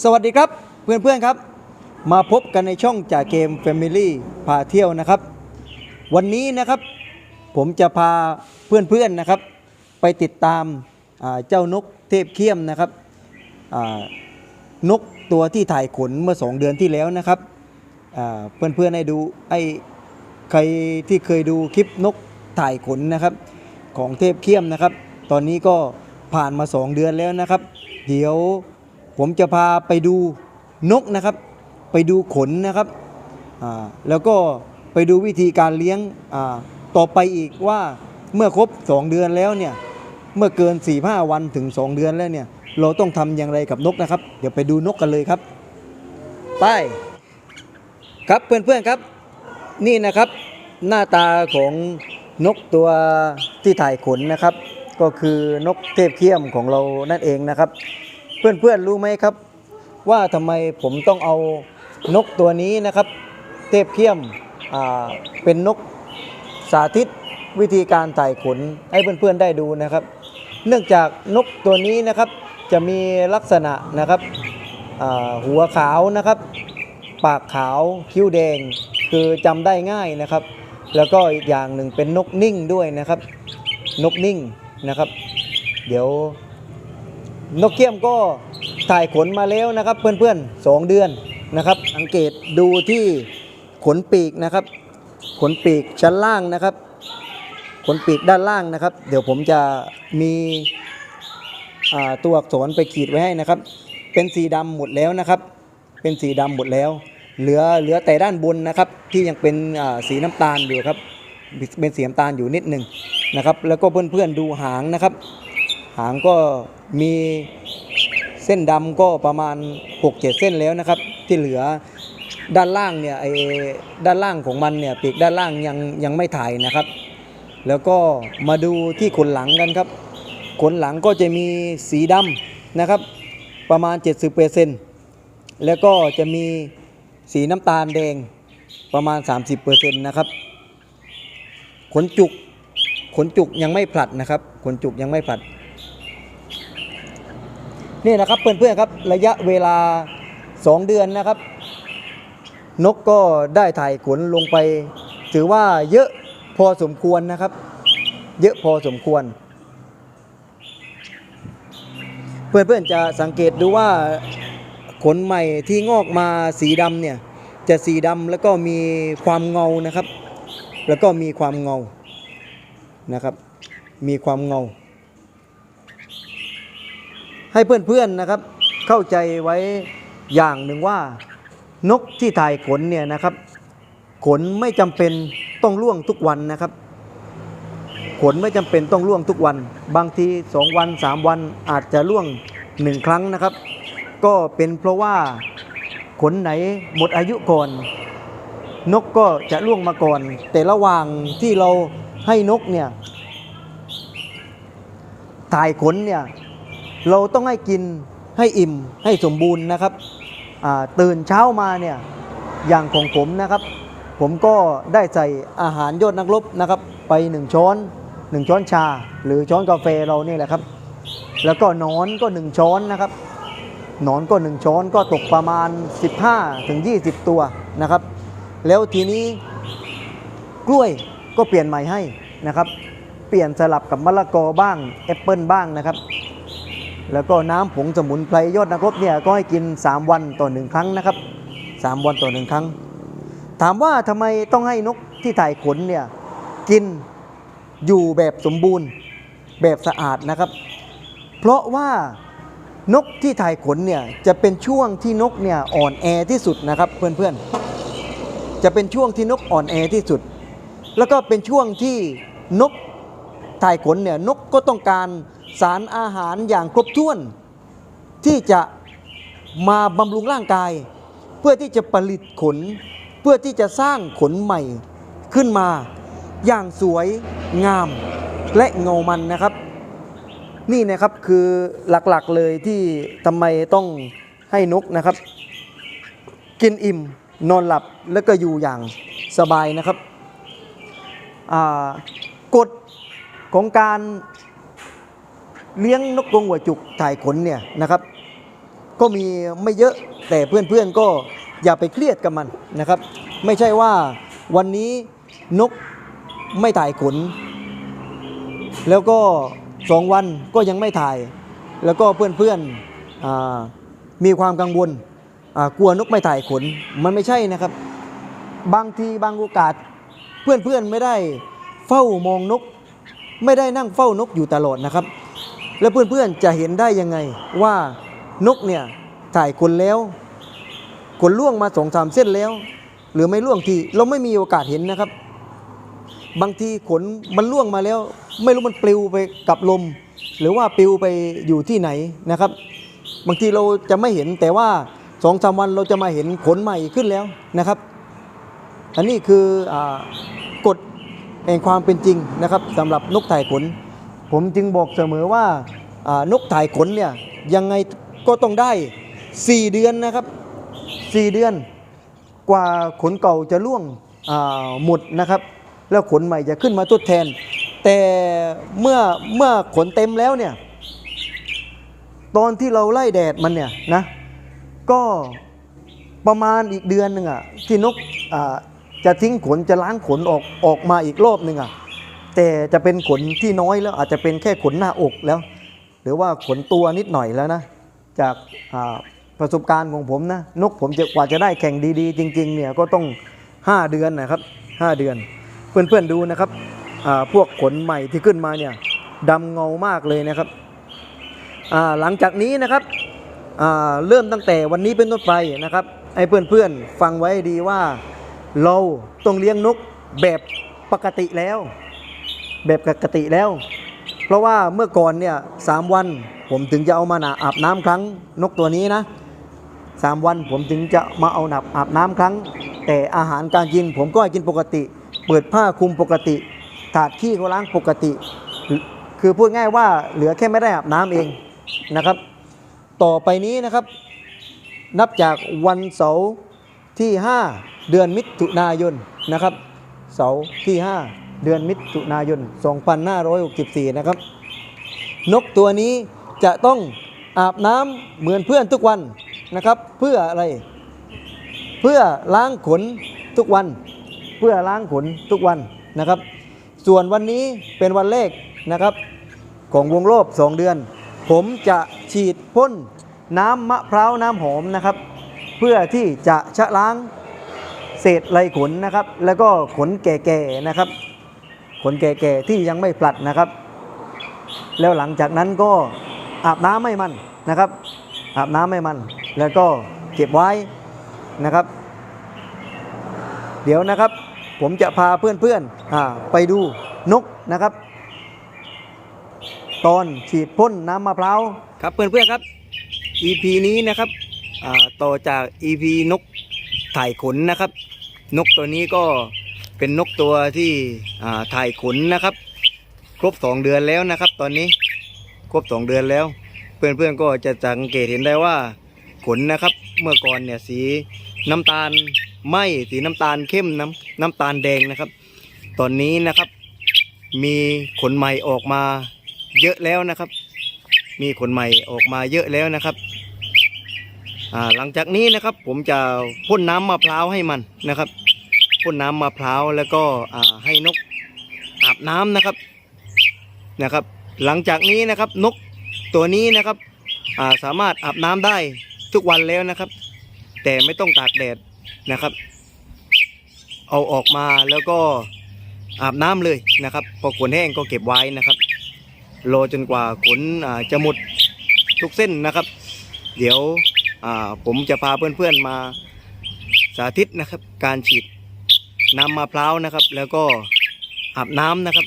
สวัสดีครับเพื่อนๆครับ มาพบกันในช่องจ่าเกม Family พาเที่ยวนะครับ วันนี้นะครับผมจะพาเพื่อนๆนะครับ ไปติดตามาเจ้านกเทพเขี้ยมนะครับนกตัวที่ถ่ายขนเมื่อ 2 เดือนที่แล้วนะครับอ่าเพื่อนๆให้ดูไอ้ใครที่เคยดูคลิปนกถ่ายขนนะครับของเทพเขี้ยมนะครับ ตอนนี้ก็ผ่านมา 2 เดือนแล้วนะครับ เดี๋ยว ผมจะพาไปดูนกนะครับ ไปดูขนนะครับแล้วก็ไปดูวิธีการเลี้ยงต่อไปอีกว่าเมื่อครบ 2 เดือนแล้วเนี่ยเมื่อเกิน 4-5 วันถึง 2 เดือนแล้วเนี่ยเราต้องทำอย่างไรกับนกนะครับ เดี๋ยวไปดูนกกันเลยครับ ไป ครับเพื่อนๆครับ นี่นะครับหน้าตาของนกตัวที่ถ่ายขนนะครับ ก็คือนกเทพเขี้ยมของเรานั่นเองนะครับ เพื่อนๆรู้ไหมครับ ว่าทำไมผมต้องเอานกตัวนี้นะครับ เทพเขี้ยมเป็นนกสาธิตวิธีการถ่ายขนให้เพื่อนๆได้ดูนะครับ เนื่องจากนกตัวนี้นะครับจะมีลักษณะนะครับหัวขาวนะครับ ปากขาวคิ้วแดงคือจำได้ง่ายนะครับ แล้วก็อีกอย่างหนึ่งเป็นนกนิ่งด้วยนะครับ นกนิ่งนะครับ เดี๋ยว นกเกี้ยมก็ถ่ายขนมาแล้วนะครับ เพื่อนๆสองเดือนนะครับ สังเกตดูที่ขนปีกนะครับ ขนปีกชั้นล่างนะครับ ขนปีกด้านล่างนะครับ เดี๋ยวผมจะมีตัวอักษรไปขีดไว้ให้นะครับ เป็นสีดำหมดแล้วนะครับ เป็นสีดำหมดแล้ว เหลือเหลือแต่ด้านบนนะครับ ที่ยังเป็นสีน้ำตาลอยู่ครับ เป็นสีน้ำตาลอยู่นิดหนึ่งนะครับ แล้วก็เพื่อนๆดูหางนะครับ หางก็มีเส้นดำก็ประมาณ 6-7 เส้นแล้วนะครับ ที่เหลือด้านล่างเนี่ยไอ้ด้านล่างของมันเนี่ยปีกด้านล่างยังยังไม่ถ่ายนะครับ แล้วก็มาดูที่ขนหลังกันครับ ขนหลังก็จะมีสีดำนะครับ ประมาณ 70%แล้วก็จะมีสีน้ำตาลแดงประมาณ 30%นะครับ ขนจุกขนจุกยังไม่ผลัดนะครับ ขนจุกยังไม่ผลัด นี่นะครับเพื่อนๆครับระยะเวลา 2 เดือนนะครับ นกก็ได้ถ่ายขนลงไป ถือว่าเยอะพอสมควรนะครับ เยอะพอสมควร เพื่อนๆจะสังเกตดูว่าขนใหม่ที่งอกมาสีดำเนี่ยจะสีดำแล้วก็มีความเงานะครับ แล้วก็มีความเงานะครับ มีความเงา ให้เพื่อนๆนะครับ เข้าใจไว้อย่างหนึ่งว่านกที่ถ่ายขนเนี่ยนะครับขนไม่จำเป็นต้องร่วงทุกวันนะครับขนไม่จำเป็นต้องร่วงทุกวัน บางทีสองวันสามวันอาจจะร่วงหนึ่งครั้งนะครับ ก็เป็นเพราะว่าขนไหนหมดอายุก่อน นกก็จะร่วงมาก่อน แต่ระหว่างที่เราให้นกเนี่ยถ่ายขนเนี่ย เราต้องให้กินให้อิ่มให้สมบูรณ์นะครับตื่นเช้ามาเนี่ยอย่างของผมนะครับ ผมก็ได้ใส่อาหารยอดนักรบนะครับ ไปหนึ่งช้อนหนึ่งช้อนชา หรือช้อนกาแฟเรานี่แหละครับ แล้วก็นอนก็หนึ่งช้อนนะครับนอนก็หนึ่งช้อนก็ตกประมาณ 15ถึง20 ตัวนะครับ แล้วทีนี้กล้วยก็เปลี่ยนใหม่ให้นะครับ เปลี่ยนสลับกับมะละกอบ้างแอปเปิลบ้างนะครับ แล้วก็น้ำผงสมุนไพรยอดนักรบเนี่ยก็ให้กิน 3 วันต่อหนึ่งครั้งนะครับ 3 วันต่อหนึ่งครั้ง ถามว่าทำไมต้องให้นกที่ถ่ายขนเนี่ยกินอยู่แบบสมบูรณ์แบบสะอาดนะครับ เพราะว่านกที่ถ่ายขนเนี่ยจะเป็นช่วงที่นกเนี่ยอ่อนแอที่สุดนะครับเพื่อนๆจะเป็นช่วงที่นกอ่อนแอที่สุด แล้วก็เป็นช่วงที่นก ถ่ายขนเนี่ยนกก็ต้องการสารอาหารอย่างครบถ้วน ที่จะมาบำรุงร่างกาย เพื่อที่จะผลิตขน เพื่อที่จะสร้างขนใหม่ขึ้นมา อย่างสวยงามและเงามันนะครับ นี่นะครับคือหลักๆเลยที่ทำไมต้องให้นกนะครับ กินอิ่มนอนหลับแล้วก็อยู่อย่างสบายนะครับกฎ ของการเลี้ยงนกกรงหัวจุกถ่ายขนเนี่ยนะครับ ก็มีไม่เยอะแต่เพื่อนๆก็อย่าไปเครียดกับมันนะครับ ไม่ใช่ว่าวันนี้นกไม่ถ่ายขน แล้วก็สองวันก็ยังไม่ถ่าย แล้วก็เพื่อนๆอ่ามีความกังวลกลัวนกไม่ถ่ายขนมันไม่ใช่นะครับ บางทีบางโอกาสเพื่อนๆไม่ได้เฝ้ามองนก ไม่ได้นั่งเฝ้านกอยู่ตลอดนะครับ แล้วเพื่อนๆจะเห็นได้ยังไงว่านกเนี่ยถ่ายขนแล้วขนล่วงมาสองสามเส้นแล้ว หรือไม่ล่วงทีเราไม่มีโอกาสเห็นนะครับ บางทีขนมันล่วงมาแล้ว ไม่รู้มันปลิวไปกับลม หรือว่าปลิวไปอยู่ที่ไหนนะครับ บางทีเราจะไม่เห็นแต่ว่าสองสามวันเราจะมาเห็นขนใหม่ขึ้นแล้วนะครับ อันนี้คืออกฎ แห่งความเป็นจริงนะครับสำหรับนกถ่ายขน ผมจึงบอกเสมอว่านกถ่ายขนเนี่ยยังไงก็ต้องได้ 4 เดือนนะครับ 4 เดือน กว่าขนเก่าจะล่วงหมดนะครับ แล้วขนใหม่จะขึ้นมาทดแทน แต่เมื่อเมื่อขนเต็มแล้วเนี่ยตอนที่เราไล่แดดมันเนี่ยนะก็ประมาณอีกเดือนหนึ่งอะที่นก จะทิ้งขนจะล้างขนออกออกมาอีกรอบหนึ่งอะแต่จะเป็นขนที่น้อยแล้วอาจจะเป็นแค่ขนหน้าอกแล้ว หรือว่าขนตัวนิดหน่อยแล้วนะ จากประสบการณ์ของผมนะนกผมจะกว่าจะได้แข่งดีๆ จริงๆเนี่ยก็ต้อง 5 เดือนนะครับ 5 เดือน เพื่อนๆดูนะครับพวกขนใหม่ที่ขึ้นมาเนี่ยดำเงามากเลยนะครับหลังจากนี้นะครับเริ่มตั้งแต่วันนี้เป็นต้นไปนะครับไอ้เพื่อนๆฟังไว้ดีว่า เราต้องเลี้ยงนกแบบปกติแล้ว แบบปกติแล้ว เพราะว่าเมื่อก่อนเนี่ยสามวันผมถึงจะเอามาหนาอาบน้ำครั้ง นกตัวนี้นะสามวันผมถึงจะมาเอาหนับอาบน้ำครั้ง แต่อาหารการกินผมก็ให้กินปกติ เปิดผ้าคลุมปกติถาดขี้ก็ล้างปกติ คือพูดง่ายว่าเหลือแค่ไม่ได้อาบน้ำเองนะครับ ต่อไปนี้นะครับ นับจากวันเสาร์ ที่ 5 เดือนมิถุนายนนะครับเสาร์ที่ 5 เดือนมิถุนายน 2564 นะครับ นกตัวนี้จะต้องอาบน้ำเหมือนเพื่อนทุกวันนะครับ เพื่ออะไร เพื่อล้างขนทุกวัน เพื่อล้างขนทุกวันนะครับ ส่วนวันนี้เป็นวันแรกนะครับ ของวงรอบ2 เดือน ผมจะฉีดพ่นน้ำมะพร้าวน้ำหอมนะครับ พื่อที่จะชะล้างเศษไรขนนะครับ แล้วก็ขนแก่ๆนะครับ ขนแก่ๆที่ยังไม่ผลัดนะครับ แล้วหลังจากนั้นก็อาบน้ำให้มันนะครับ อาบน้ำให้มัน แล้วก็เก็บไว้นะครับ เดี๋ยวนะครับ ผมจะพาเพื่อนๆไปดูนกนะครับ ตอนฉีดพ่นน้ำมะพร้าวครับเพื่อนๆครับ EP นี้นะครับ ต่อจาก EP นกถ่ายขนนะครับ นกตัวนี้ก็เป็นนกตัวที่ถ่ายขนนะครับ ครบ 2 เดือนแล้วนะครับ ตอนนี้ครบ 2 เดือนแล้ว เพื่อนๆก็จะสังเกตเห็นได้ว่าขนนะครับ เมื่อก่อนเนี่ยสีน้ำตาลไหมสีน้ำตาลเข้มน้ำน้ำตาลแดงนะครับ ตอนนี้นะครับ มีขนใหม่ออกมาเยอะแล้วนะครับ มีขนใหม่ออกมาเยอะแล้วนะครับ หลังจากนี้นะครับผมจะพ่นน้ำมะพร้าวให้มันนะครับพ่นน้ำมะพร้าวแล้วก็ให้นกอาบน้ำนะครับนะครับ หลังจากนี้นะครับนกตัวนี้นะครับาสามารถอาบน้ำได้ทุกวันแล้วนะครับ แต่ไม่ต้องตากแดดนะครับ เอาออกมาแล้วก็อาบน้ำเลยนะครับพอขนแห้งก็เก็บไว้นะครับรอจนกว่าขนจะหมดทุกเส้นนะครับ เดี๋ยว ผมจะพาเพื่อนๆมาสาธิตนะครับ การฉีดน้ำมะพร้าวนะครับ แล้วก็อาบน้ำนะครับ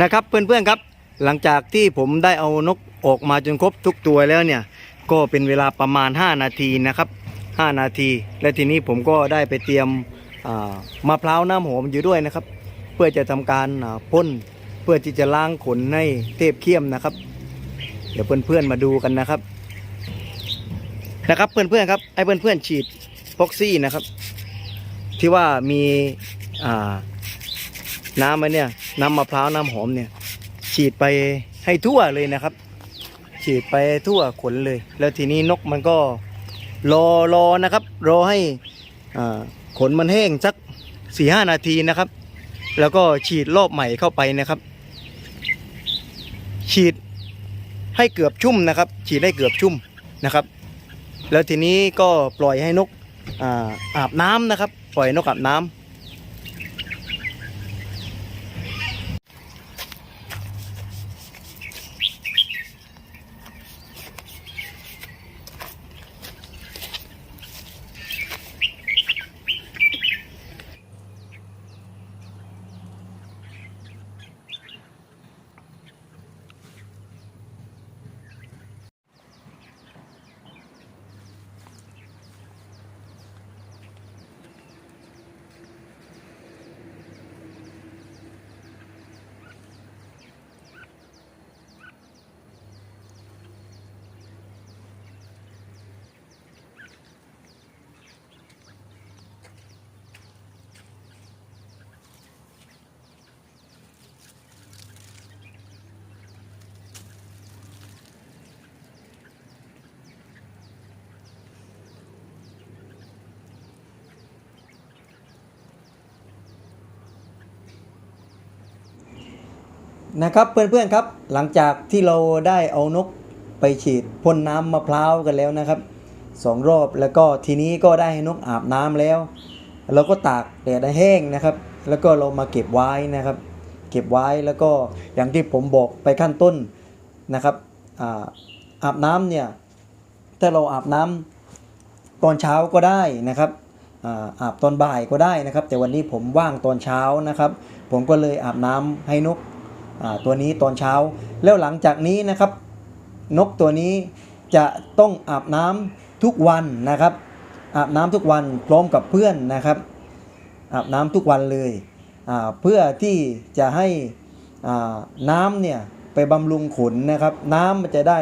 นะครับเพื่อนๆครับ หลังจากที่ผมได้เอานกออกมาจนครบทุกตัวแล้วเนี่ย ก็เป็นเวลาประมาณ 5 นาทีนะครับ 5 นาที และทีนี้ผมก็ได้ไปเตรียมมะพร้าวน้ำหอมอยู่ด้วยนะครับ เพื่อจะทำการพ่นเพื่อที่จะล้างขนให้เทพเขี้ยมนะครับ เดี๋ยวเพื่อนๆมาดูกันนะครับ นะครับเพื่อนๆครับไอ้เพื่อนๆฉีดพ็อกซี่นะครับ ที่ว่ามีน้ำมันเนี่ยน้ำมะพร้าวน้ำหอมเนี่ย ฉีดไปให้ทั่วเลยนะครับ ฉีดไปทั่วขนเลย แล้วทีนี้นกมันก็รอรอนะครับ รอให้ขนมันแห้งสักสี่ห้านาทีนะครับ แล้วก็ฉีดรอบใหม่เข้าไปนะครับ ฉีดให้เกือบชุ่มนะครับ ฉีดให้เกือบชุ่มนะครับ แล้วทีนี้ก็ปล่อยให้นกอาอาบน้ำนะครับ ปล่อยนกอาบน้ำ นะครับเพื่อนๆครับ หลังจากที่เราได้เอานกไปฉีดพ่นน้ำมะพร้าวกันแล้วนะครับสองรอบแล้วก็ทีนี้ก็ได้ให้นกอาบน้ำแล้วเราก็ตากแดดให้แห้งนะครับ แล้วก็เรามาเก็บไว้นะครับ เก็บไว้แล้วก็อย่างที่ผมบอกไปขั้นต้นนะครับอาอาบน้ำเนี่ยถ้าเราอาบน้ำตอนเช้าก็ได้นะครับอาบตอนบ่ายก็ได้นะครับ แต่วันนี้ผมว่างตอนเช้านะครับ ผมก็เลยอาบน้ำให้นก ตัวนี้ตอนเช้า แล้วหลังจากนี้นะครับ นกตัวนี้จะต้องอาบน้ำทุกวันนะครับ อาบน้ำทุกวันพร้อมกับเพื่อนนะครับอาบน้ำทุกวันเลยเพื่อที่จะให้น้ำเนี่ยไปบำรุงขนนะครับ น้ำมันจะได้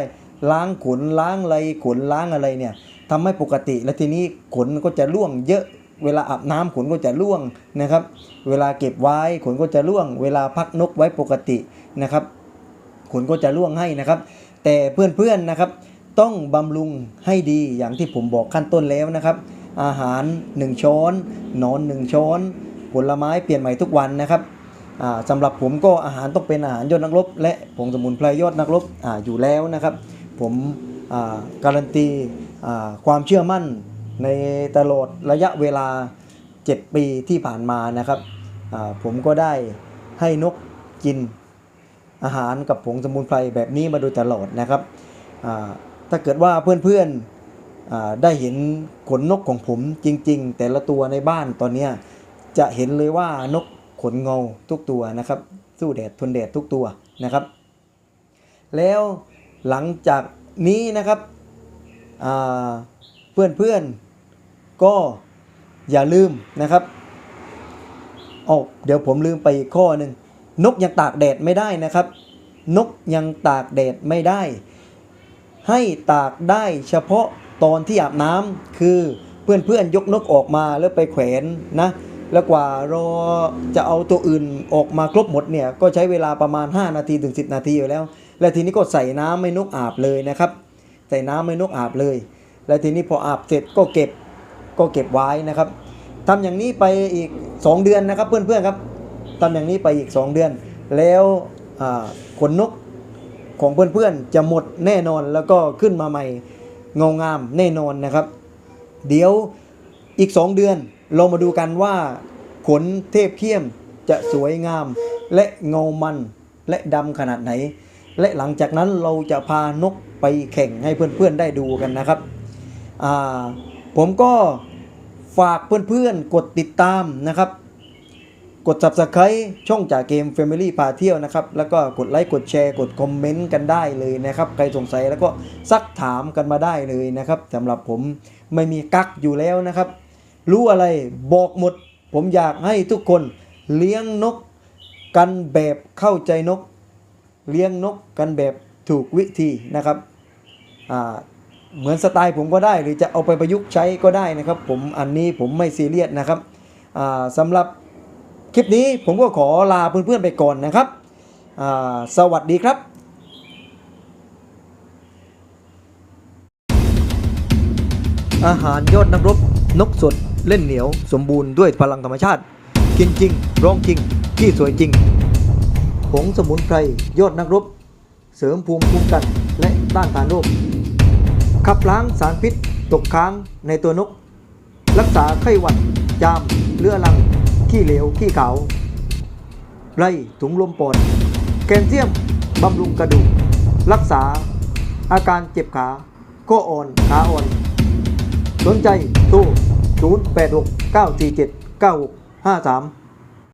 ล้างขนล้างอะไรขนล้างอะไรเนี่ยทำให้ปกติ และทีนี้ขนก็จะร่วงเยอะ เวลาอาบน้ำขนก็จะร่วงนะครับ เวลาเก็บไว้ขนก็จะร่วง เวลาพักนกไว้ปกตินะครับ ขนก็จะร่วงให้นะครับ แต่เพื่อนๆนะครับ ต้องบำรุงให้ดีอย่างที่ผมบอกขั้นต้นแล้วนะครับ อาหาร 1 ช้อนหนอน1ช้อน ผลไม้เปลี่ยนใหม่ทุกวันนะครับอ่าสำหรับผมก็อาหารต้องเป็นอาหารยอดนักรบ และผงสมุนไพรยอดนักรบออยู่แล้วนะครับ ผมการันตีความเชื่อมั่น ในตลอดระยะเวลา 7 ปีที่ผ่านมานะครับผมก็ได้ให้นกกินอาหารกับผงสมุนไพรแบบนี้มาโดยตลอดนะครับถ้าเกิดว่าเพื่อนๆได้เห็นขนนกของผมจริง ๆ แต่ละตัวในบ้านตอนนี้จะเห็นเลยว่านกขนเงาทุกตัวนะครับ สู้แดดทนแดดทุกตัวนะครับ แล้วหลังจากนี้นะครับเพื่อนๆ ก็อย่าลืมนะครับโอ้เดี๋ยวผมลืมไปอีกข้อหนึ่งนกยังตากแดดไม่ได้นะครับ นกยังตากแดดไม่ได้ ให้ตากได้เฉพาะตอนที่อาบน้ำคือเพื่อนๆยกนกออกมาแล้วไปแขวนนะแล้วกว่ารอจะเอาตัวอื่นออกมาครบหมดเนี่ยก็ใช้เวลาประมาณ 5 นาทีถึง 10 นาทีอยู่แล้ว และทีนี้ก็ใส่น้ำให้นกอาบเลยนะครับ ใส่น้ำให้นกอาบเลย และทีนี้พออาบเสร็จก็เก็บ ก็เก็บไว้นะครับทำอย่างนี้ไปอีก 2 เดือนนะครับเพื่อนๆครับทำอย่างนี้ไปอีก 2 เดือน แล้วขนนกของเพื่อนๆจะหมดแน่นอนแล้วก็ขึ้นมาใหม่เงางามแน่นอนนะครับ เดี๋ยวอีก 2 เดือนเรามาดูกันว่าขนเทพเขี้ยมจะสวยงาม และเงามันและดำขนาดไหน และหลังจากนั้นเราจะพานกไปแข่งให้เพื่อนๆได้ดูกันนะครับอ่า ผมก็ฝากเพื่อนๆ กดติดตามนะครับ กด subscribe ช่องจากเกม Family พาเที่ยวนะครับ แล้วก็กดไลค์ กดแชร์ กดคอมเมนต์กันได้เลยนะครับ ใครสงสัยแล้วก็ซักถามกันมาได้เลยนะครับสำหรับผมไม่มีกักอยู่แล้วนะครับ รู้อะไรบอกหมด ผมอยากให้ทุกคนเลี้ยงนกกันแบบเข้าใจนก เลี้ยงนกกันแบบถูกวิธีนะครับอ่า เหมือนสไตล์ผมก็ได้ หรือจะเอาไปประยุกต์ใช้ก็ได้นะครับ ผมอันนี้ผมไม่ซีเรียสนะครับสำหรับคลิปนี้ผมก็ขอลาเพื่อนๆไปก่อนนะครับ สวัสดีครับอาหารยอดนักรบ นกสด เล่นเหนียว สมบูรณ์ด้วยพลังธรรมชาติ กินจริง ร้องจริง ที่สวยจริง ผงสมุนไพรยอดนักรบ เสริมภูมิคุ้มกันและต้านทานโรค ขับล้างสารพิษตกค้างในตัวนก รักษาไข้หวัด จามเลือรัง ขี้เหลว ขี้ขาวไล่ถุงลมปอดแคลเซียม บำรุงกระดูก รักษา อาการเจ็บขาข้ออ่อนขาอ่อน สนใจโทร086 947 9653